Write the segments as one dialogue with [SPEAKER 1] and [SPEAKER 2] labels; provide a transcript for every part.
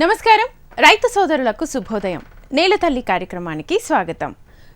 [SPEAKER 1] నమస్కారం. రైతు సోదరులకు శుభోదయం. నేలతల్లి కార్యక్రమానికి స్వాగతం.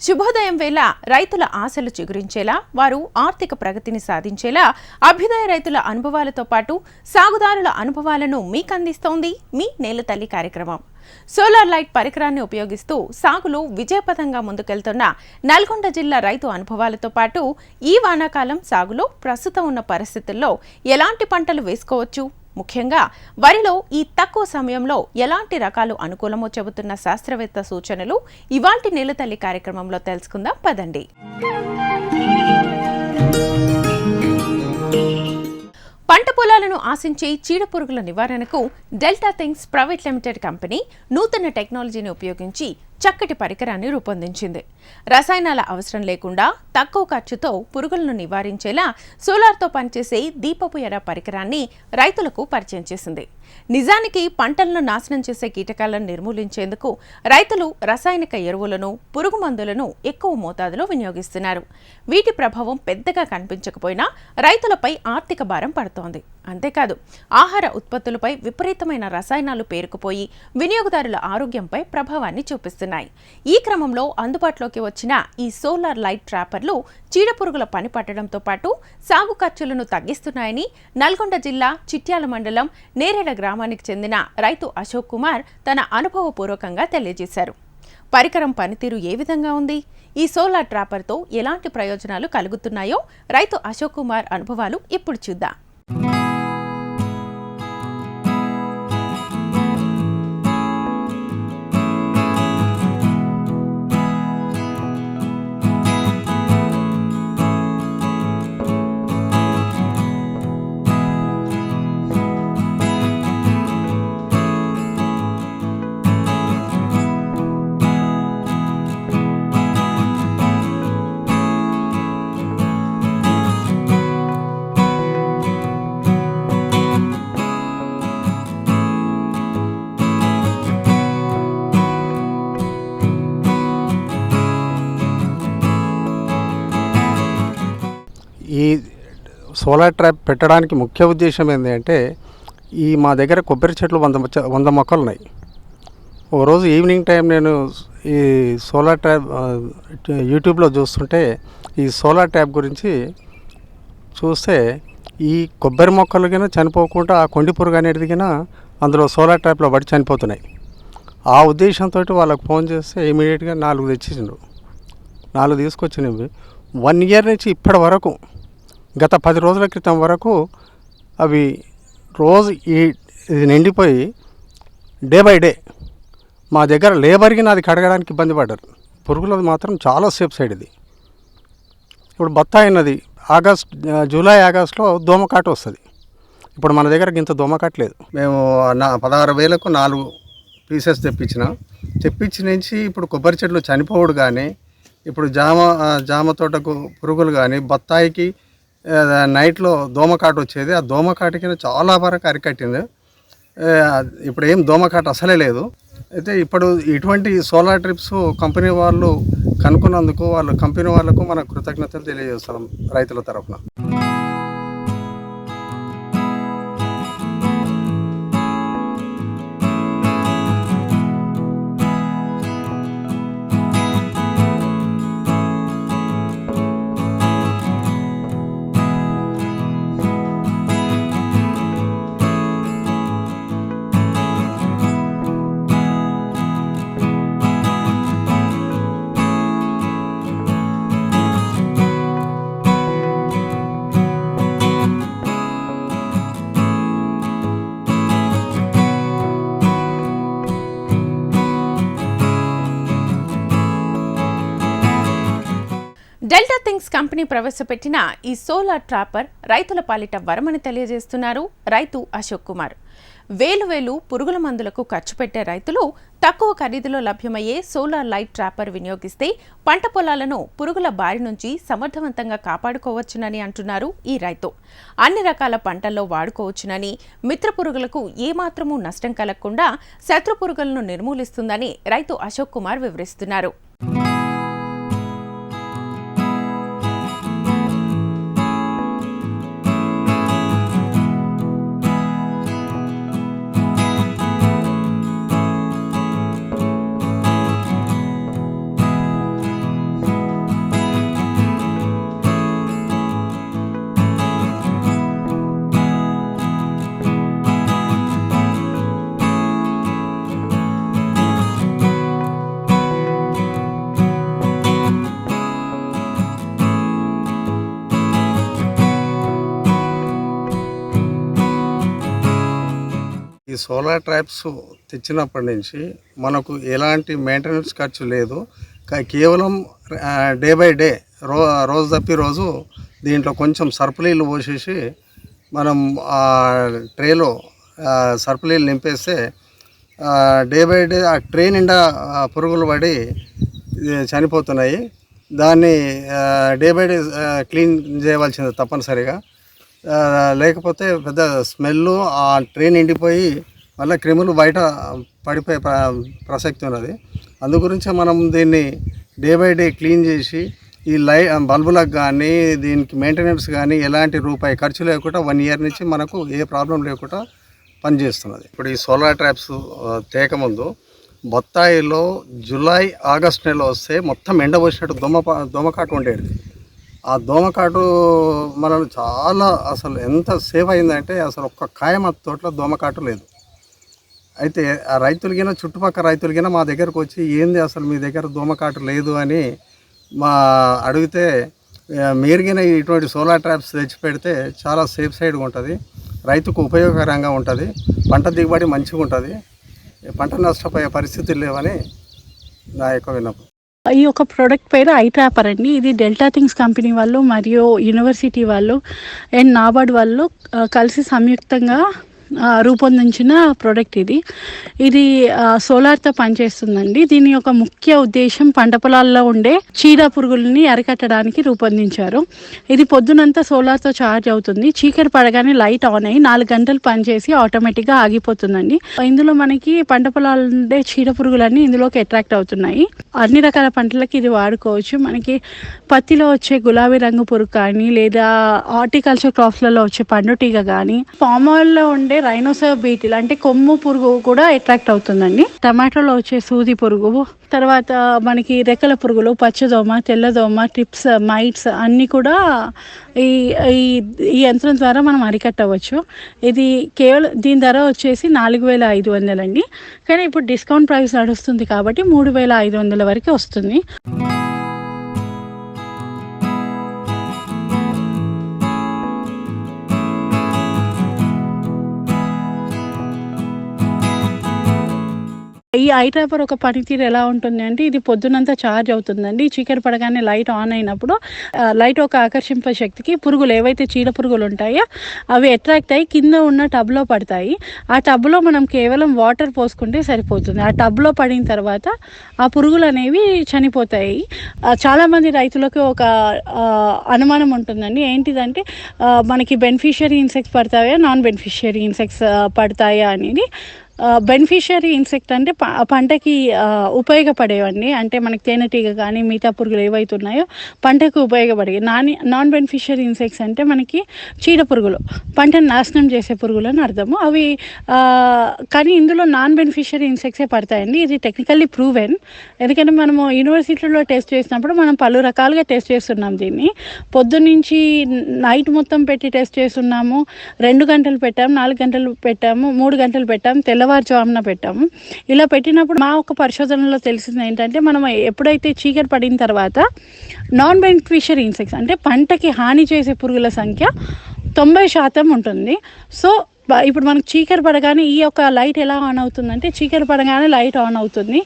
[SPEAKER 1] శుభోదయం వేళ రైతుల ఆశలు చిగురించేలా వారు ఆర్థిక ప్రగతిని సాధించేలా అభ్యుదయ రైతుల అనుభవాలతో పాటు సాగుదారుల అనుభవాలను మీకు అందిస్తోంది మీ నేలతల్లి కార్యక్రమం. సోలార్ లైట్ పరికరాన్ని ఉపయోగిస్తూ సాగులో విజయపథంగా ముందుకెళ్తున్న నల్గొండ జిల్లా రైతు అనుభవాలతో పాటు ఈ వానాకాలం సాగులో ప్రస్తుతం ఉన్న పరిస్థితుల్లో ఎలాంటి పంటలు వేసుకోవచ్చు? ముఖ్యంగా వరిలో ఈ తక్కువ సమయంలో ఎలాంటి రకాలు అనుకూలమో చెబుతున్న శాస్త్రవేత్త సూచనలు ఇవాల్టి నెలతల్లి కార్యక్రమంలో తెలుసుకుందాం. పదండి. పంట పొలాలను ఆశించే చీడపురుగుల నివారణకు Delta things private limited company నూతన టెక్నాలజీని ఉపయోగించి చక్కటి పరికరాన్ని రూపొందించింది. రసాయనాల అవసరం లేకుండా తక్కువ ఖర్చుతో పురుగులను నివారించేలా సోలార్తో పనిచేసే దీపపు ఎర పరికరాన్ని రైతులకు పరిచయం చేసింది. నిజానికి పంటలను నాశనం చేసే కీటకాలను నిర్మూలించేందుకు రైతులు రసాయనిక ఎరువులను పురుగు మందులను ఎక్కువ మోతాదులో వినియోగిస్తున్నారు. వీటి ప్రభావం పెద్దగా కనిపించకపోయినా రైతులపై ఆర్థిక భారం పడుతోంది. అంతేకాదు ఆహార ఉత్పత్తులపై విపరీతమైన రసాయనాలు పేరుకుపోయి వినియోగదారుల ఆరోగ్యంపై ప్రభావాన్ని చూపిస్తున్నాయి. ఈ క్రమంలో అందుబాటులోకి వచ్చిన ఈ సోలార్ లైట్ ట్రాపర్లు చీడపురుగుల పని పట్టడంతో పాటు సాగు ఖర్చులను తగ్గిస్తున్నాయని నల్గొండ జిల్లా చిట్యాల మండలం నేరేడ గ్రామానికి చెందిన రైతు అశోక్ కుమార్ తన అనుభవపూర్వకంగా తెలియజేశారు. పరికరం పనితీరు ఏ విధంగా ఉంది? ఈ సోలార్ ట్రాపర్తో ఎలాంటి ప్రయోజనాలు కలుగుతున్నాయో రైతు అశోక్ కుమార్ అనుభవాలు ఇప్పుడు చూద్దాం.
[SPEAKER 2] ఈ సోలార్ ట్రాప్ పెట్టడానికి ముఖ్య ఉద్దేశం ఏంటి అంటే ఈ మా దగ్గర కొబ్బరి చెట్లు వంద వంద మొక్కలు ఉన్నాయి ఓ రోజు ఈవినింగ్ టైం నేను ఈ సోలార్ ట్యాబ్ యూట్యూబ్లో చూస్తుంటే ఈ సోలార్ ట్యాబ్ గురించి చూస్తే ఈ కొబ్బరి మొక్కలు కింద చనిపోకుండా ఆ కొండి పురుగు అనేది అందులో సోలార్ ట్యాప్లో పడి చనిపోతున్నాయి. ఆ ఉద్దేశంతో వాళ్ళకి ఫోన్ చేస్తే ఇమీడియట్గా నాలుగు తెచ్చిండ్రు నాలుగు తీసుకొచ్చినవి. వన్ ఇయర్ నుంచి ఇప్పటి వరకు గత పది రోజుల క్రితం వరకు అవి రోజు ఈ ఇది నిండిపోయి డే బై డే మా దగ్గర లేబర్కి నాది కడగడానికి ఇబ్బంది పడ్డారు. పురుగులది మాత్రం చాలా సేఫ్ సైడ్ ఇది. ఇప్పుడు బత్తాయి నది ఆగస్ట్ జూలై ఆగస్ట్లో దోమకాట వస్తుంది. ఇప్పుడు మన దగ్గర ఇంత దోమకాట లేదు. మేము నా పదహారు వేలకు నాలుగు పీసెస్ తెప్పించినాం. తెప్పించి నుంచి ఇప్పుడు కొబ్బరి చెట్లు చనిపోవుడు కానీ ఇప్పుడు జామ జామ తోటకు పురుగులు కానీ బత్తాయికి నైట్లో దోమకాట వచ్చేది. ఆ దోమకాట కింద చాలా వరకు అరికట్టింది. ఇప్పుడు ఏం దోమకాట అసలే లేదు. అయితే ఇప్పుడు ఇటువంటి సోలార్ ట్రిప్స్ కంపెనీ వాళ్ళు కనుక్కున్నందుకు వాళ్ళు కంపెనీ వాళ్ళకు మన కృతజ్ఞతలు తెలియజేస్తున్నాం రైతుల తరఫున.
[SPEAKER 1] డెల్టా థింగ్స్ కంపెనీ ప్రవేశపెట్టిన ఈ సోలార్ ట్రాపర్ రైతుల పాలిట వరమని తెలియజేస్తున్నారు రైతు అశోక్ కుమార్. వేలు వేలు పురుగుల మందులకు ఖర్చు పెట్టే రైతులు తక్కువ ఖరీదులో లభ్యమయ్యే సోలార్ లైట్ ట్రాపర్ వినియోగిస్తే పంట పొలాలను పురుగుల బారి నుంచి సమర్థవంతంగా కాపాడుకోవచ్చునని అంటున్నారు ఈ రైతు. అన్ని రకాల పంటల్లో వాడుకోవచ్చునని మిత్ర పురుగులకు ఏమాత్రమూ నష్టం కలగకుండా శత్రు పురుగులను నిర్మూలిస్తుందని రైతు అశోక్ కుమార్ వివరిస్తున్నారు.
[SPEAKER 2] సోలార్ ట్రాప్స్ తెచ్చినప్పటి నుంచి మనకు ఎలాంటి మెయింటెనెన్స్ ఖర్చు లేదు. కేవలం డే బై డే రో రోజు తప్పి రోజు దీంట్లో కొంచెం సర్పులీలు పోసేసి మనం ఆ ట్రేలో సర్పులీలు నింపేస్తే డే బై డే ఆ ట్రే నిండా పురుగులు పడి చనిపోతున్నాయి. దాన్ని డే బై డే క్లీన్ చేయవలసింది తప్పనిసరిగా. లేకపోతే పెద్ద స్మెల్ ఆ ట్రైన్ ఎండిపోయి మళ్ళీ క్రిములు బయట పడిపోయే ప్ర ప్రసక్తి ఉన్నది. అందు గురించే మనం దీన్ని డే బై డే క్లీన్ చేసి ఈ లై బల్బులకు కానీ దీనికి మెయింటెనెన్స్ కానీ ఎలాంటి రూపాయి ఖర్చు లేకుండా వన్ ఇయర్ నుంచి మనకు ఏ ప్రాబ్లం లేకుండా పనిచేస్తున్నది. ఇప్పుడు ఈ సోలార్ ట్రాప్స్ తేక తేకముందు బొత్తాయిలో జూలై ఆగస్ట్ నెలలో వస్తే మొత్తం ఎండబోసినట్టు దోమ దోమకాటు ఉండేది. ఆ దోమకాటు మనల్ని చాలా అసలు ఎంత సేవ్ అయిందంటే అసలు ఒక్క కాయ మా తోటలో దోమకాటు లేదు. అయితే ఆ రైతులకైనా చుట్టుపక్కల రైతులకైనా మా దగ్గరకు వచ్చి ఏంది అసలు మీ దగ్గర దోమకాటు లేదు అని మా అడిగితే మీరుగైనా ఇటువంటి సోలార్ ట్రాప్స్ తెచ్చి పెడితే చాలా సేఫ్ సైడ్గా ఉంటుంది. రైతుకు ఉపయోగకరంగా ఉంటుంది. పంట దిగుబడి మంచిగా ఉంటుంది. పంట నష్టపోయే పరిస్థితులు లేవని నా యొక్క విన్నపం.
[SPEAKER 3] ఈ యొక్క ప్రోడక్ట్ పేరు ఐ అండి. ఇది డెల్టా థింగ్స్ కంపెనీ వాళ్ళు మరియు యూనివర్సిటీ వాళ్ళు అండ్ నాబార్డ్ వాళ్ళు కలిసి సంయుక్తంగా రూపొందించిన ప్రోడక్ట్ ఇది. ఇది సోలార్తో పనిచేస్తుందండి. దీని యొక్క ముఖ్య ఉద్దేశం పంట పొలాల్లో ఉండే చీడ పురుగుల్ని అరికట్టడానికి రూపొందించారు. ఇది పొద్దునంతా సోలార్తో ఛార్జ్ అవుతుంది. చీకటి పడగానే లైట్ ఆన్ అయ్యి నాలుగు గంటలు పనిచేసి ఆటోమేటిక్గా ఆగిపోతుందండి. ఇందులో మనకి పంట పొలాలు ఉండే చీడ పురుగులన్నీ ఇందులోకి అట్రాక్ట్ అవుతున్నాయి. అన్ని రకాల పంటలకి ఇది వాడుకోవచ్చు. మనకి పత్తిలో వచ్చే గులాబీ రంగు పురుగు కానీ లేదా హార్టికల్చర్ క్రాప్స్లలో వచ్చే పండుటీగ కానీ ఫామ్ ఆయిల్లో ఉండే రైనోసర్ బీటిల్ అంటే కొమ్ము పురుగు కూడా అట్రాక్ట్ అవుతుందండి. టమాటోలో వచ్చే సూది పురుగు తర్వాత మనకి రెక్కల పురుగులు పచ్చదోమ తెల్లదోమ టిప్స్ మైట్స్ అన్నీ కూడా ఈ ఈ ఈ యంత్రం ద్వారా మనం అరికట్టవచ్చు. ఇది కేవలం దీని ధర వచ్చేసి నాలుగు వేల ఐదు వందలండి. కానీ ఇప్పుడు డిస్కౌంట్ ప్రైస్ నడుస్తుంది కాబట్టి మూడు వేల ఐదు వందల వరకు వస్తుంది. ఈ ఐ ట్రాపర్ ఒక పనితీరు ఎలా ఉంటుంది అంటే ఇది పొద్దునంతా ఛార్జ్ అవుతుందండి. చీకటి పడగానే లైట్ ఆన్ అయినప్పుడు లైట్ ఒక ఆకర్షింప శక్తికి పురుగులు ఏవైతే చీడ పురుగులు ఉంటాయో అవి అట్రాక్ట్ అయ్యి కింద ఉన్న టబ్లో పడతాయి. ఆ టబ్లో మనం కేవలం వాటర్ పోసుకుంటే సరిపోతుంది. ఆ టబ్లో పడిన తర్వాత ఆ పురుగులు అనేవి చనిపోతాయి. చాలామంది రైతులకు ఒక అనుమానం ఉంటుందండి. ఏంటిదంటే మనకి బెనిఫిషియరీ ఇన్సెక్ట్స్ పడతాయా నాన్ బెనిఫిషియరీ ఇన్సెక్ట్స్ పడతాయా అనేది. బెనిఫిషియరీ ఇన్సెక్ట్ అంటే పంటకి ఉపయోగపడేవన్నీ అంటే మనకి తేనెటీగ కానీ మిగతా పురుగులు ఏవైతే ఉన్నాయో పంటకు ఉపయోగపడేవి నాన్ నాన్ బెనిఫిషియరీ ఇన్సెక్ట్స్ అంటే మనకి చీడ పురుగులు పంటను నాశనం చేసే పురుగులు అని అర్థము. అవి కానీ ఇందులో నాన్ బెనిఫిషియరీ ఇన్సెక్ట్సే పడతాయండి. ఇది టెక్నికల్లీ ప్రూవెన్ ఎందుకంటే మనము యూనివర్సిటీలో టెస్ట్ చేసినప్పుడు మనం పలు రకాలుగా టెస్ట్ చేస్తున్నాం దీన్ని. పొద్దున్నుంచి నైట్ మొత్తం పెట్టి టెస్ట్ చేస్తున్నాము. రెండు గంటలు పెట్టాము నాలుగు గంటలు పెట్టాము మూడు గంటలు పెట్టాము తెల్ల తెల్లవారుజామున పెట్టాము ఇలా పెట్టినప్పుడు మా ఒక పరిశోధనలో తెలిసింది ఏంటంటే మనం ఎప్పుడైతే చీకటి పడిన తర్వాత నాన్ బెనిఫిషియర్ ఇన్సెక్ట్స్ అంటే పంటకి హాని చేసే పురుగుల సంఖ్య తొంభై శాతం ఉంటుంది. సో ఇప్పుడు మనకు చీకటి పడగానే ఈ యొక్క లైట్ ఎలా ఆన్ అవుతుందంటే చీకటి పడగానే లైట్ ఆన్ అవుతుంది.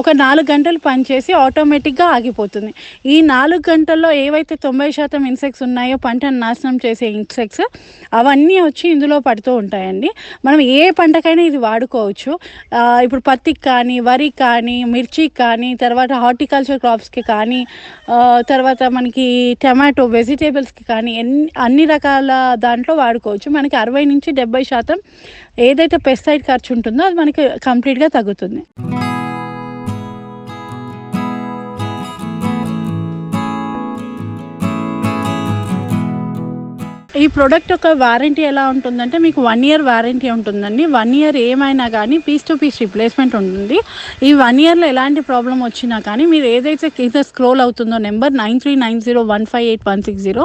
[SPEAKER 3] ఒక నాలుగు గంటలు పనిచేసి ఆటోమేటిక్గా ఆగిపోతుంది. ఈ నాలుగు గంటల్లో ఏవైతే తొంభై శాతం ఇన్సెక్ట్స్ ఉన్నాయో పంటను నాశనం చేసే ఇన్సెక్ట్స్ అవన్నీ వచ్చి ఇందులో పడుతూ ఉంటాయండి. మనం ఏ పంటకైనా ఇది వాడుకోవచ్చు. ఇప్పుడు పత్తికి కానీ వరికి కానీ మిర్చికి కానీ తర్వాత హార్టికల్చర్ క్రాప్స్కి కానీ తర్వాత మనకి టమాటో వెజిటేబుల్స్కి కానీ ఎన్ని అన్ని రకాల దాంట్లో వాడుకోవచ్చు. మనకి అరవై నుంచి డెబ్బై శాతం ఏదైతే పెస్టిసైడ్ ఖర్చు ఉంటుందో అది మనకి కంప్లీట్గా తగ్గుతుంది. ఈ ప్రోడక్ట్ యొక్క వారంటీ ఎలా ఉంటుందంటే మీకు వన్ ఇయర్ వారంటీ ఉంటుందండి. వన్ ఇయర్ ఏమైనా కానీ పీస్ టు పీస్ రిప్లేస్మెంట్ ఉంటుంది. ఈ వన్ ఇయర్లో ఎలాంటి ప్రాబ్లం వచ్చినా కానీ మీరు ఏదైతే కింద స్క్రోల్ అవుతుందో number nine three nine zero one five eight one six zero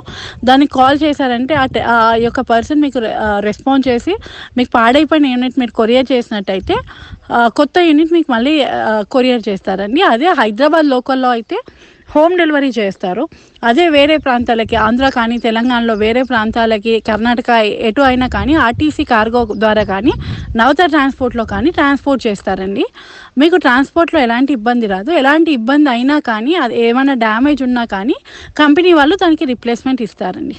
[SPEAKER 3] దానికి కాల్ చేశారంటే ఆ ఆ యొక్క పర్సన్ మీకు రెస్పాన్స్ చేసి మీకు పాడైపోయిన యూనిట్ మీరు కొరియర్ చేసినట్టయితే కొత్త యూనిట్ మీకు మళ్ళీ కొరియర్ చేస్తారండి. అదే హైదరాబాద్ లోకల్లో అయితే హోమ్ డెలివరీ చేస్తారు. అదే వేరే ప్రాంతాలకి ఆంధ్ర కానీ తెలంగాణలో వేరే ప్రాంతాలకి కర్ణాటక ఎటు అయినా కానీ ఆర్టీసీ కార్గో ద్వారా కానీ నవత ట్రాన్స్పోర్ట్లో కానీ ట్రాన్స్పోర్ట్ చేస్తారండి. మీకు ట్రాన్స్పోర్ట్లో ఎలాంటి ఇబ్బంది రాదు. ఎలాంటి ఇబ్బంది అయినా కానీ అది ఏమైనా డ్యామేజ్ ఉన్నా కానీ కంపెనీ వాళ్ళు దానికి రిప్లేస్మెంట్ ఇస్తారండి.